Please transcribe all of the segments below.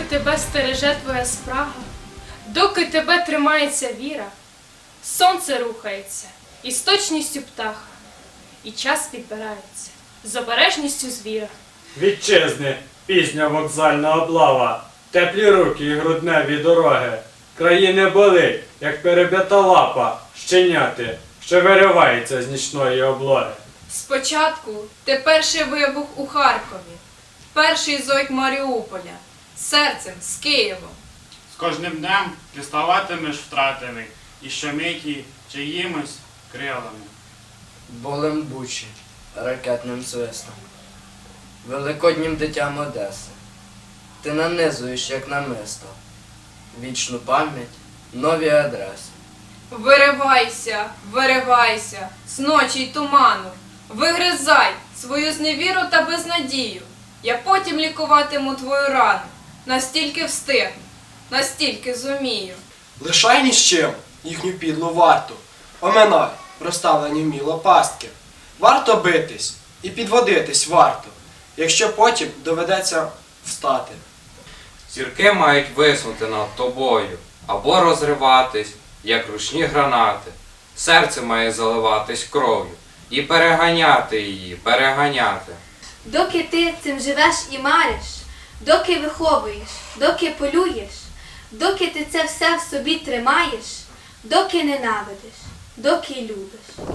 тебе стереже твоя спрага, доки тебе тримається віра, сонце рухається із точністю птаха, і час підбирається з обережністю звіра. Вітчизни, пізня вокзальна облава, теплі руки і грудневі дороги. Країни болить, як перебита лапа, щеняти, що виривається з нічної облоги. Спочатку те перший вибух у Харкові, перший зойк Маріуполя, серцем з Києвом. З кожним днем ти ставатимеш втратами і щомиті чиїмось крилами. болем бучі, ракетним свистом, великоднім дитям Одеси. Ти нанизуєш, як намисто, вічну пам'ять, нові адреси. Виривайся, виривайся, з ночі й туману, вигризай свою зневіру та безнадію. Я потім лікуватиму твою рану, настільки встигну, настільки зумію. Лишай ні з чим їхню підлу варту. Оминай розставлені вміло пастки. Варто битись і підводитись варто, якщо потім доведеться встати. Зірки мають виснути над тобою або розриватись, як ручні гранати. Серце має заливатись кров'ю і переганяти її, переганяти. Доки ти цим живеш і мариш, доки виховуєш, доки полюєш, доки ти це все в собі тримаєш, доки ненавидиш, доки любиш.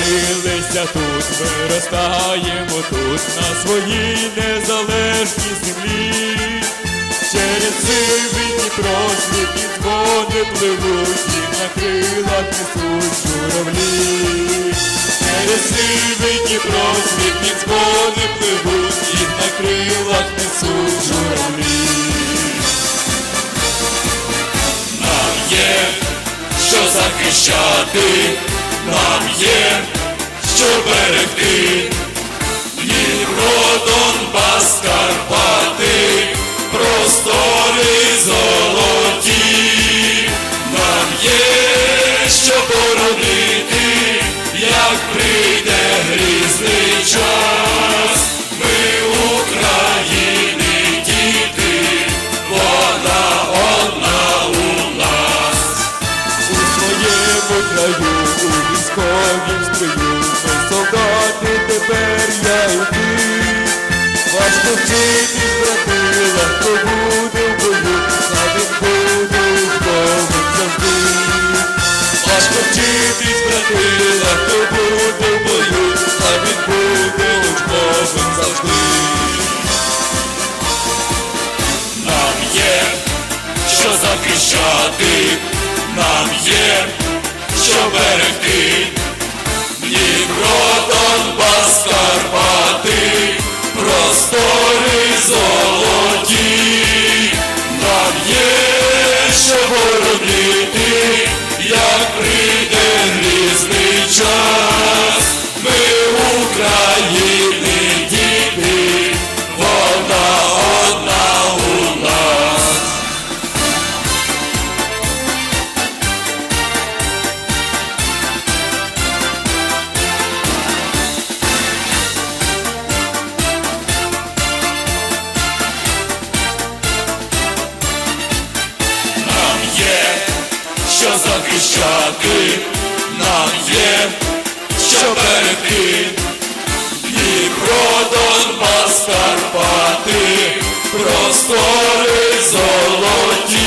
Народилися тут, виростаємо тут, на своїй незалежній землі. Через сивий Дніпро світлі дзвони пливуть, і на крилах несуть журавлі. Через сивий Дніпро світлі дзвони пливуть, і на крилах несуть журавлі. Нам є що захищати, нам є що берегти. Дніпро, Донбас, Карпати, простори краю, у військовім строю, солдати тепер я і ти. Важко вчити братила, хто буде в бою, а він буде вдома завжди. Важко вчити братила, хто буде в бою, а він буде учбовим завжди. Нам є що захищати, нам є що берегти. Дніпро, Донбас, Карпати, простори золоті, нам є що боронити, як прийде захищати нам є, що берегти, Дніпро, баскарпати, простори золоті.